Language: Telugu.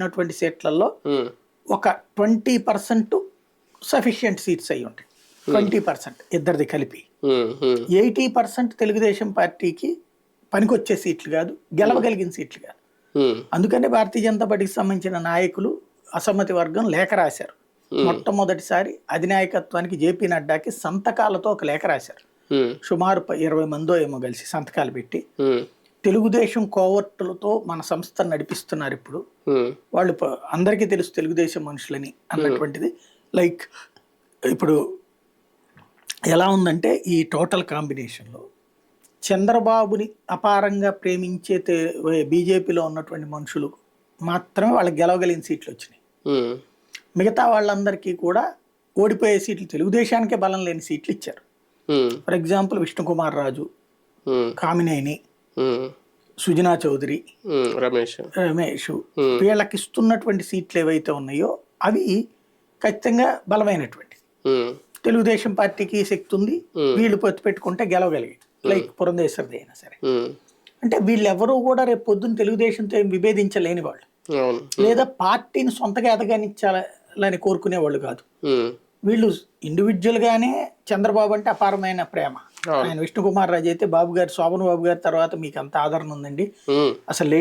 ఉన్నటువంటి సీట్లలో ఒక ట్వంటీ పర్సెంట్ సఫిషియంట్ సీట్స్ అయి ఉంటాయి. ట్వంటీ పర్సెంట్ ఇద్దరిది కలిపి. ఎయిటీ పర్సెంట్ తెలుగుదేశం పార్టీకి పనికొచ్చే సీట్లు కాదు గెలవగలిగిన సీట్లు కాదు. అందుకని భారతీయ జనతా పార్టీకి సంబంధించిన నాయకులు అసమ్మతి వర్గం లేఖ రాశారు. మొట్టమొదటిసారి అధినాయకత్వానికి జేపీ నడ్డాకి సంతకాలతో ఒక లేఖ రాశారు. సుమారు ఇరవై మందో ఏమో కలిసి సంతకాలు పెట్టి. తెలుగుదేశం కోవర్టులతో మన సంస్థ నడిపిస్తున్నారు ఇప్పుడు వాళ్ళు అందరికీ తెలుసు తెలుగుదేశం మనుషులని అన్నటువంటిది. లైక్ ఇప్పుడు ఎలా ఉందంటే ఈ టోటల్ కాంబినేషన్లో చంద్రబాబుని అపారంగా ప్రేమించే బీజేపీలో ఉన్నటువంటి మనుషులు మాత్రమే వాళ్ళకి గెలవగలిగిన సీట్లు వచ్చినాయి. మిగతా వాళ్ళందరికీ కూడా ఓడిపోయే సీట్లు తెలుగుదేశానికే బలం లేని సీట్లు ఇచ్చారు. For example Vishnukumar Raju Kamineni Sujana Chowdary Ramesh. Ramesh వీళ్ళకి ఇస్తున్నటువంటి సీట్లు ఏవైతే ఉన్నాయో అవి ఖచ్చితంగా బలమైనటువంటి ఉమ్, తెలుగుదేశం పార్టీకి శక్తి ఉంది. వీళ్ళు పొత్తు పెట్టుకుంటే గెలవగలిగి లైక్ పురంధేశ్వరిది అయినా సరే. అంటే వీళ్ళెవరూ కూడా రేపు పొద్దున్న తెలుగుదేశంతో ఏం విభేదించలేని వాళ్ళు. లేదా పార్టీని సొంతగా ఎదగనిచ్చాలని కోరుకునే వాళ్ళు కాదు వీళ్ళు ఇండివిజువల్ గానే చంద్రబాబు అంటే అపారమైన ప్రేమ. ఆయన విష్ణుకుమార్ రాజు అయితే బాబు గారు శోభన్ బాబు గారి తర్వాత మీకు అంత ఆదరణ ఉందండి. అసలు